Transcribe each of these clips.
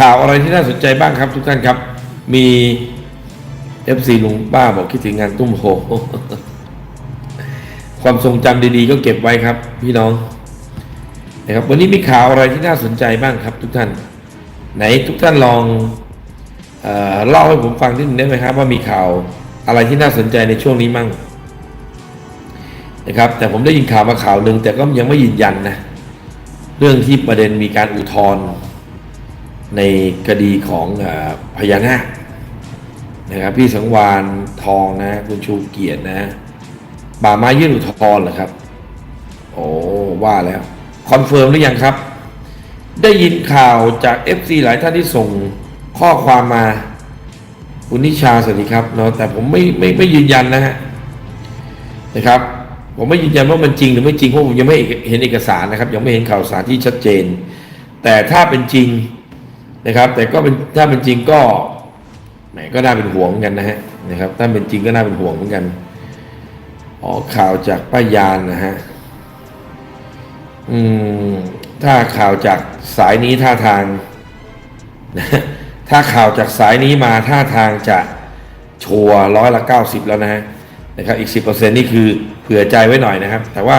ข่าวอะไรที่น่าสนใจบ้างครับ ทุกท่านครับ มี FC ลุงป้าบอกคิดถึงงานตุ้มโฮความทรงจำดีๆ ก็เก็บไว้ครับ พี่น้องนะครับ วันนี้มีข่าวอะไรที่น่าสนใจบ้างครับ ทุกท่าน ไหนทุกท่านลองเอเล่าให้ผมฟังนิดนึงได้ไหมครับ ว่ามีข่าวอะไรที่น่าสนใจในช่วงนี้มั่งนะครับ แต่ผมได้ยินข่าวมาข่าวหนึ่งแต่ก็ยังไม่ยืนยันนะ เรื่องที่ประเด็นมีการอุทธรณ์ ในคดีของอพญานาคนะครับพี่สังวานทองนะคุณชูเกียรตินะป่าไม้ยื่นอุทธรณ์เหรอครับ โอ้ว่าแล้วคอนเฟิร์มหรือยังครับ ได้ยินข่าวจาก FC หลายท่านที่ส่งข้อความมาคุณนิชาสวัสดีครับเนาะแต่ผมไม่ไม่ไม่ยืนยันนะฮะนะครับ ผมไม่ยืนยันว่ามันจริงหรือไม่จริงเพราะผมยังไม่เห็นเอกสารนะครับ ยังไม่เห็นข่าวสารที่ชัดเจน แต่ถ้าเป็นจริง นะครับ แต่ก็เป็นถ้าเป็นจริงก็แหมก็น่าเป็นห่วงเหมือนกันนะฮะนะครับ ถ้าเป็นจริงก็น่าเป็นห่วงเหมือนกันอ๋อข่าวจากป้ายานนะฮะอืมถ้าข่าวจากสายนี้ท่าทางถ้าข่าวจากสายนี้มาท่าทางจะชัวร้อยละเก้าสิบแล้วนะฮะนะครับอีกสิบเปอร์เซ็นนี่คือเผื่อใจไว้หน่อยนะครับ แต่ว่า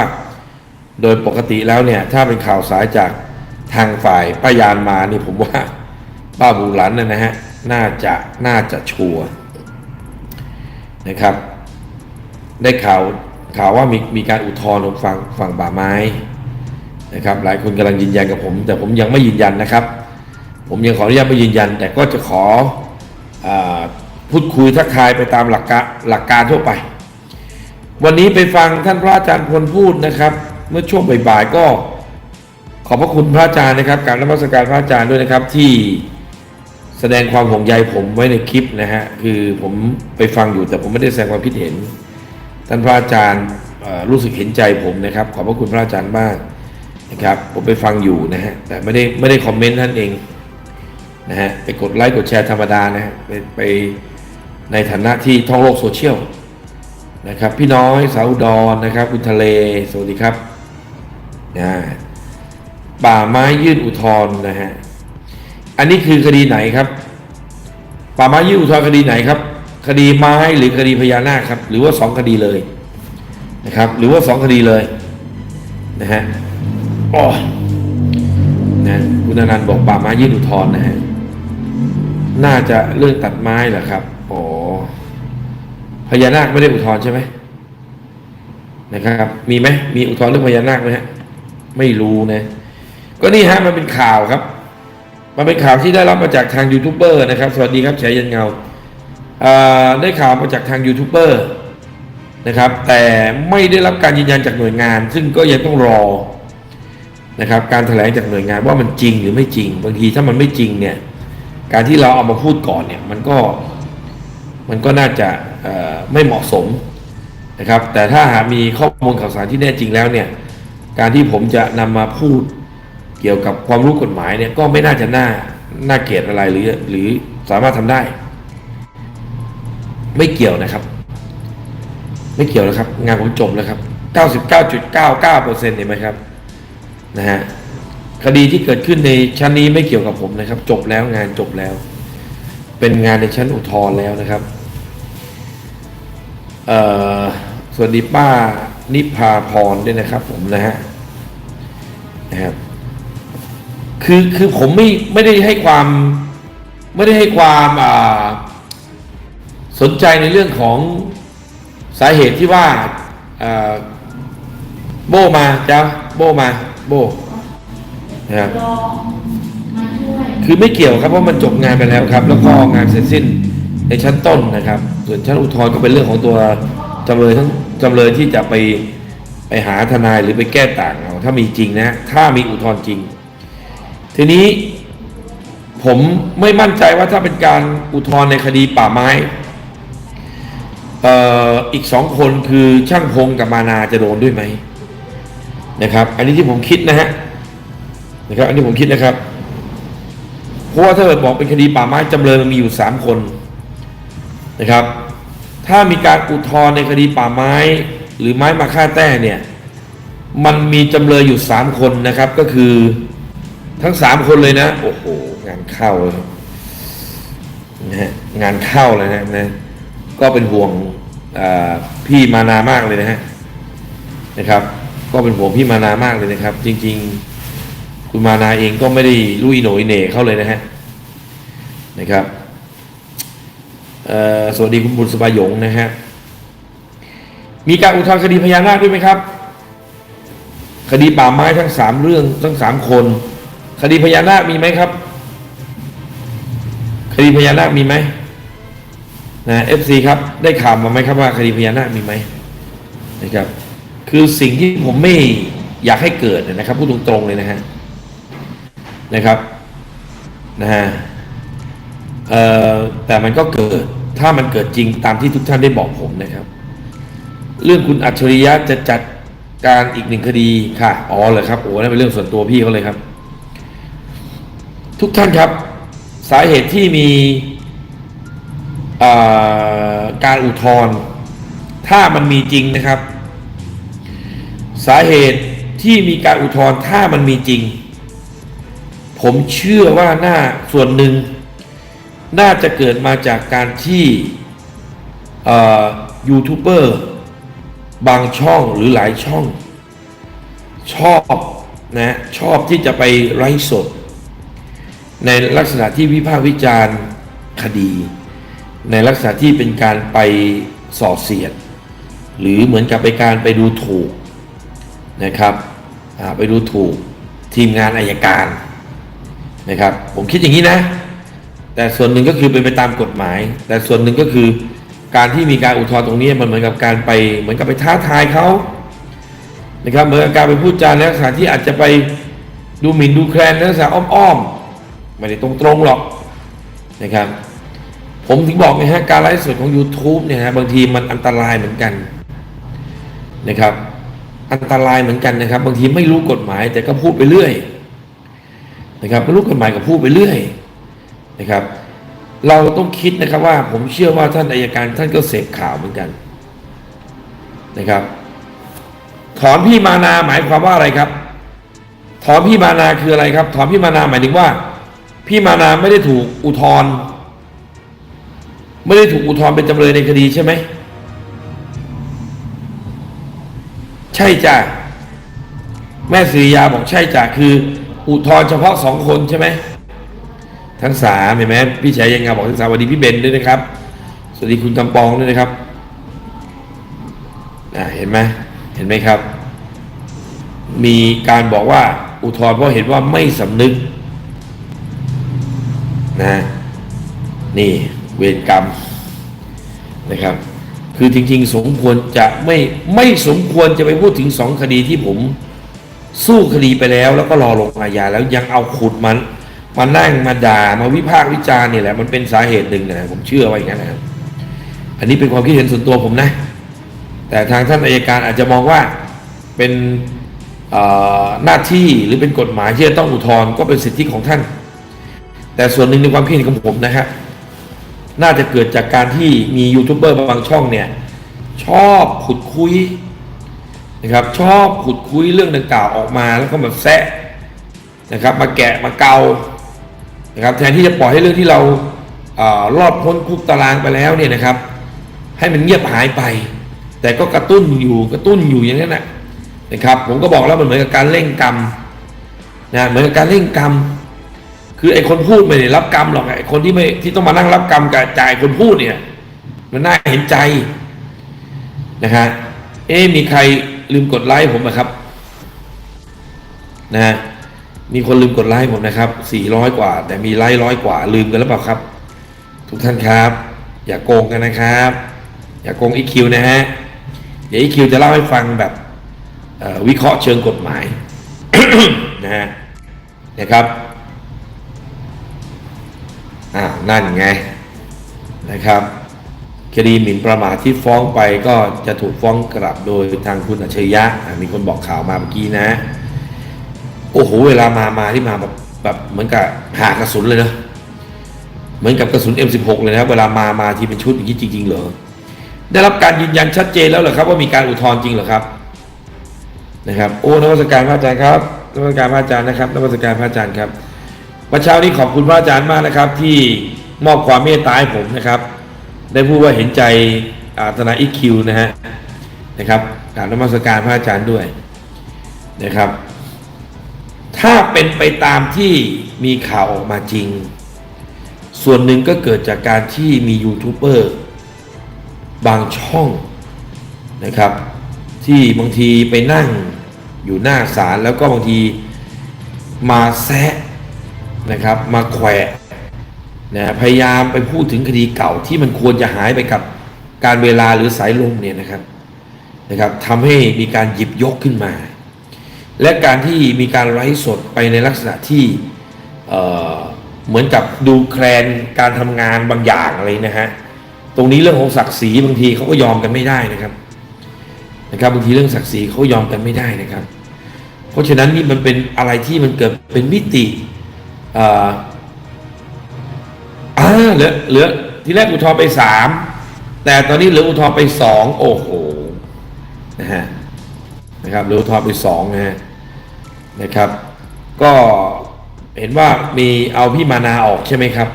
โดยปกติแล้วเนี่ย ถ้าเป็นข่าวสายจากทางฝ่ายป้ายานมานี่ผมว่า ป้าบูหลันเนยนะฮะ น่าจะ น่าจะชัวร์นะครับ ได้ข่าวข่าวว่ามีมีการอุทธรณ์ของฝั่งฝั่งป่าไม้นะครับ หลายคนกำลังยืนยันกับผม แต่ผมยังไม่ยืนยันนะครับ ผมยังขออนุญาตไม่ยืนยัน แต่ก็จะขออพูดคุยทักทายไปตามหลักการหลักการทั่วไป วันนี้ไปฟังท่านพระอาจารย์พลพูดนะครับ เมื่อช่วงบ่ายๆก็ขอบพระคุณพระอาจารย์นะครับการนมัสการพระอาจารย์ด้วยนะครับที่ แสดงความห่วงใยผมไว้ในคลิปนะฮะคือผมไปฟังอยู่แต่ผมไม่ได้แสดงความคิดเห็น ท่านพระอาจารย์รู้สึกเห็นใจผมนะครับ ขอบพระคุณพระอาจารย์มากนะครับ ผมไปฟังอยู่นะฮะแต่ไม่ได้ไม่ได้คอมเมนต์ท่านเองนะฮะไปกดไลค์กดแชร์ธรรมดานะฮะไปไปในฐานะที่ท่องโลกโซเชียลนะครับพี่น้อยสาวอุดรนะครับคุณทะเลสวัสดีครับนะป่าไม้ยื่นอุทธรณ์นะฮะ อันนี้คือคดีไหนครับ ป่าไม้ยื่นอุทธรณ์คดีไหนครับ คดีไม้หรือคดีพญานาคครับ หรือว่าสองคดีเลยนะครับ หรือว่าสองคดีเลยนะฮะอ๋อนะคุณนันต์บอกป่าไม้ยื่นอุทธรณ์นะฮะน่าจะเรื่องตัดไม้เหรอครับอ๋อพญานาคไม่ได้อุทธรณ์ใช่ไหมนะครับ มีไหมมีอุทธรณ์เรื่องพญานาคไหมฮะไม่รู้นะ ก็นี่ฮะมันเป็นข่าวครับ มันเป็นข่าวที่ได้รับมาจากทางยูทูบเบอร์นะครับ สวัสดีครับแฉยันเงาได้ข่าวมาจากทางยูทูบเบอร์นะครับ แต่ไม่ได้รับการยืนยันจากหน่วยงาน ซึ่งก็ยังต้องรอนะครับ การถแถลงจากหน่วยงานว่ามันจริงหรือไม่จริง บางทีถ้ามันไม่จริงเนี่ย การที่เราเอามาพูดก่อนเนี่ย มันก็มันก็น่าจะไม่เหมาะสมนะครับ แต่ถ้าหากมีข้อมูลข่าวสารที่แน่จริงแล้วเนี่ย การที่ผมจะนำมาพูด เกี่ยวกับความรู้กฎหมายเนี่ยก็ไม่น่าจะน่าน่าเกลียดอะไรหรือหรือสามารถทำได้ ไม่เกี่ยวนะครับ ไม่เกี่ยวแล้วครับ งานผมจบแล้วครับ 99.99%เห็นไหมครับนะฮะคดีที่เกิดขึ้นในชั้นนี้ไม่เกี่ยวกับผมนะครับ จบแล้วงานจบแล้ว เป็นงานในชั้นอุทธรณ์แล้วนะครับเอ่อสวัสดีป้านิพาพรด้วยนะครับผมนะฮะนะครับ คือคือผมไม่ไม่ได้ให้ความไม่ได้ให้ความอ่าสนใจในเรื่องของสาเหตุที่ว่าอ่าโบมาจ้าโบมาโบนะครับรอมาช่วยคือไม่เกี่ยวครับเพราะมันจบงานไปแล้วครับ แล้วก็งานเสร็จสิ้นในชั้นต้นนะครับ ส่วนชั้นอุทธรณ์ก็เป็นเรื่องของตัวจำเลยทั้งจำเลยที่จะไปไปหาทนายหรือไปแก้ต่างเอาถ้ามีจริงนะ ถ้ามีอุทธรณ์จริง ทีนี้ผมไม่มั่นใจว่าถ้าเป็นการอุทธรณ์ในคดีป่าไม้เอ่ออีกสองคนคือช่างพงกับมานาจะโดนด้วยไหมนะครับ อันนี้ที่ผมคิดนะฮะนะครับ อันนี้ผมคิดนะครับ เพราะว่าถ้าเกิดบอกเป็นคดีป่าไม้จำเลยมันมีอยู่สามคนนะครับ ถ้ามีการอุทธรณ์ในคดีป่าไม้ หรือไม้มาฆ่าแต้เนี่ย มันมีจำเลยอยู่สามคนนะครับก็คือ ทั้งสามคนเลยนะ โอ้โห งานเข้าเลยนะฮะงานเข้าเลยนะนะ ก็เป็นห่วงพี่มานามากเลยนะฮะนะครับ ก็เป็นห่วงพี่มานามากเลยนะครับ จริง ๆ คุณมานาเองก็ไม่ได้ลุยหน่ยเหน่เข้าเลยนะฮะนะครับสวัสดีคุณบุญสบายหยงนะฮะมีการอุทธรณ์คดีพญานาคด้วยไหมครับ คดีป่าไม้ทั้งสามเรื่องทั้งสามคน คดีพญานาคมีไหมครับ คดีพญานาคมีไหมนะเอฟซีครับ ได้ข่าวมาไหมครับว่า คดีพญานาคมีไหมนะครับ คือสิ่งที่ผมไม่อยากให้เกิดนะครับพูดตรงๆเลยนะฮะนะครับนะฮะเอ่อแต่มันก็เกิดถ้ามันเกิดจริงตามที่ทุกท่านได้บอกผมนะครับ เรื่องคุณอัจฉริยะจะจัดการอีกหนึ่งคดีค่ะ อ๋อเหรอครับโอ้นั่นเป็นเรื่องส่วนตัวพี่เขาเลยครับ ทุกท่านครับ สาเหตุที่มีการอุทธรณ์ถ้ามันมีจริงนะครับ สาเหตุที่มีการอุทธรณ์ถ้ามันมีจริง ผมเชื่อว่าหน่าส่วนหนึ่ง น่าจะเกิดมาจากการที่ยูทูบเบอร์บางช่องหรือหลายช่อง ชอบนะชอบที่จะไปไร้สด ในลักษณะที่วิพากษ์วิจารณ์คดี ในลักษณะที่เป็นการไปส่อเสียด หรือเหมือนกับไปการไปดูถูกนะครับไปดูถูกทีมงานอายการนะครับผมคิดอย่างนี้นะ แต่ส่วนหนึ่งก็คือเป็นไปตามกฎหมาย แต่ส่วนหนึ่งก็คือการที่มีการอุทธรณ์ตรงนี้มันเหมือนกับการไปเหมือนกับไปท้าทายเขานะครับเหมือนกับการไปพูดจาในลักษณะที่อาจจะไปดูหมิ่นดูแคลนในลักษณะอ้อมๆ ไม่ได้ตรงๆหรอกนะครับ ผมถึงบอกไงฮะการไลฟ์สดของ YouTube เนี่ยฮะบางทีมันอันตรายเหมือนกันนะครับ อันตรายเหมือนกันนะครับ บางทีไม่รู้กฎหมายแต่ก็พูดไปเรื่อยนะครับไม่รู้กฎหมายก็พูดไปเรื่อยนะครับ เราต้องคิดนะครับว่าผมเชื่อว่าท่านอายการท่านก็เสพข่าวเหมือนกันนะครับถอนพี่มานาหมายความว่าอะไรครับ ถอนพี่มานาคืออะไรครับ ถอนพี่มานาหมายถึงว่า พี่มานาไม่ได้ถูกอุทธรณ์ไม่ได้ถูกอุทธรณ์เป็นจำเลยในคดีใช่ไหม ใช่จ้ะแม่สิริยาบอกใช่จ้ะคือ อุทธรณ์เฉพาะสองคนใช่ไหมทั้งสามเห็นไหมพี่ชายยังงาบอกทั้งสามสวัสดีพี่เบนด้วยนะครับ สวัสดีคุณกำปองด้วยนะครับเห็นไหมเห็นไหมครับ มีการบอกว่าอุทธรณ์เพราะเห็นว่าไม่สำนึก นะ นี่เวรกรรมนะครับ คือจริง ๆ สมควรจะไม่ไม่สมควรจะไปพูดถึงสองคดีที่ผมสู้คดีไปแล้ว แล้วก็รอลงอาญาแล้วยังเอาขุดมันมานั่งมาด่ามาวิพากษ์วิจารณ์เนี่ยแหละมันเป็นสาเหตุหนึ่งนะผมเชื่อว่าอย่างนั้นนะอันนี้เป็นความคิดเห็นส่วนตัวผมนะ แต่ทางท่านอายการอาจจะมองว่าเป็นหน้าที่หรือเป็นกฎหมายที่จะต้องอุทธรณ์ก็เป็นสิทธิของท่าน แต่ส่วนหนึ่งในความคิดของผมนะครับน่าจะเกิดจากการที่มียูทูบเบอร์บางช่องเนี่ย ชอบขุดคุยนะครับ ชอบขุดคุยเรื่องดังกล่าวออกมาแล้วก็แบบแซะนะครับ มาแกะมาเกานะครับ แทนที่จะปล่อยให้เรื่องที่เราอรอดพ้นคุกตารางไปแล้วเนี่ยนะครับ ให้มันเงียบหายไป แต่ก็กระตุ้นอยู่กระตุ้นอยู่อย่างนั้นนะนะครับ ผมก็บอกแล้วมันเหมือนกับการเร่งกรรมนะเหมือนกับการเร่งกรรม คือไอ้คนพูดไม่ได้รับกรรมหรอกไอ้คนที่ไม่ที่ต้องมานั่งรับกรรมกับจ่ายคนพูดเนี่ย มันน่าเห็นใจนะฮะเอ๊มีใครลืมกดไลค์ผมนะครับ นะมีคนลืมกดไลค์ผมนะครับ400กว่า แต่มีไลค์ร้อยกว่าลืมกันหรือเปล่าครับ ทุกท่านครับ อย่าโกงกันนะครับ อย่าโกงอีคิวนะฮะเดี๋ยวอีคิวจะเล่าให้ฟังแบบวิเคราะห์เชิงกฎหมายนะฮะนะครับ อ่านั่นไงนะครับคดีหมิ่นประมาทที่ฟ้องไปก็จะถูกฟ้องกลับโดยทางคุณอัจฉริยะมีคนบอกข่าวมาเมื่อกี้นะ โอ้โหเวลามามาที่มาแบบแบบเหมือนกับหากระสุนเลยเนอะเหมือนกับกระสุน M16 เลยนะเวลามามาที่เป็นชุดอย่างนี้จริง ๆ เหรอได้รับการยืนยันชัดเจนแล้วเหรอครับ ว่ามีการอุทธรณ์จริงเหรอครับนะครับ โอ้นวัตการพระอาจารย์ครับนวัตการพระอาจารย์นะครับนวัตการพระอาจารย์ครับ วันเช้านี้ขอบคุณพระอาจารย์มากนะครับ ที่มอบความเมตตาให้ผมนะครับ ได้พูดว่าเห็นใจอาธนาอีคิวนะฮะนะครับกราบนมัสการพระอาจารย์ด้วยนะครับ ถ้าเป็นไปตามที่มีข่าวออกมาจริง ส่วนหนึ่งก็เกิดจากการที่มียูทูบเบอร์บางช่องนะครับ ที่บางทีไปนั่งอยู่หน้าศาลแล้วก็บางทีมาแซะ นะครับ มาแขวะนะพยายามไปพูดถึงคดีเก่าที่มันควรจะหายไปกับการเวลาหรือสายลมเนี่ยนะครับนะครับทำให้มีการหยิบยกขึ้นมา และการที่มีการไลฟ์สดไปในลักษณะที่เอ่อเหมือนกับดูแคลนการทำงานบางอย่างอะไรนะฮะตรงนี้เรื่องของศักดิ์ศรีบางทีเขาก็ยอมกันไม่ได้นะครับนะครับบางทีเรื่องศักดิ์ศรีเขายอมกันไม่ได้นะครับ เพราะฉะนั้นนี่มันเป็นอะไรที่มันเกิดเป็นมิติ อ่ออ่าเหลือเหลือที่แรกอุทธรณ์ไปสามแต่ตอนนี้เหลืออุทธรณ์ไปสองโอ้โหนะฮะนะครับเหรืออุทธรณ์ไปสองนะฮะนะครับ ก็เห็นว่ามีเอาพี่มานาออกใช่ไหมครับ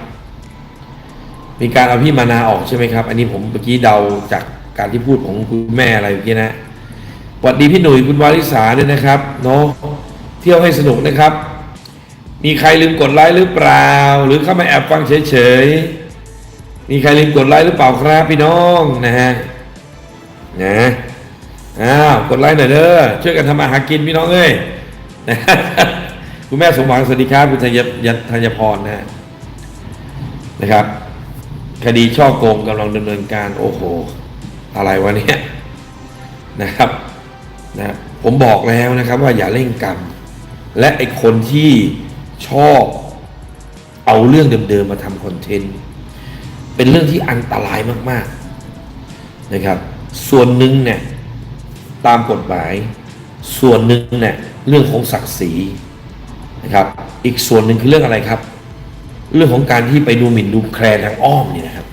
มีการเอาพี่มานาออกใช่ไหมครับ อันนี้ผมเมื่อกี้เดาจากการที่พูดของคุณแม่อะไรเมื่อกี้นะสวัสดีพี่หนุ่ยคุณวาริสาด้วยนะครับเนาะเที่ยวให้สนุกนะครับ มีใครลืมกดไลค์หรือเปล่า หรือเข้ามาแอบฟังเฉยๆ มีใครลืมกดไลค์หรือเปล่าครับพี่น้องนะฮะนะอ้าวกดไลค์หน่อยเด้อช่วยกันทำมาหากินพี่น้องเอ้ยคุณแม่สมหวังสวัสดีครับคุณธัญญธัญพรนะฮะนะครับ คดีช่อโกงกำลังดำเนินการโอ้โห อะไรวะเนี่ยนะครับนะผมบอกแล้วนะครับว่าอย่าเร่งกรรม และไอคนที่ ชอบเอาเรื่องเดิมๆมาทำคอนเทนต์ เป็นเรื่องที่อันตรายมากๆนะครับ ส่วนหนึ่งเนี่ยตามกฎหมาย ส่วนหนึ่งเนี่ยเรื่องของศักดิ์ศรีนะครับ อีกส่วนหนึ่งคือเรื่องอะไรครับ เรื่องของการที่ไปดูหมิ่นดูแคลนทางอ้อมนี่นะครับ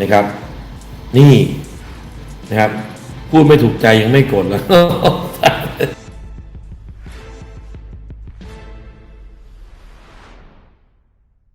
นะครับ นี่นะครับ พูดไม่ถูกใจยังไม่โกรธแล้ว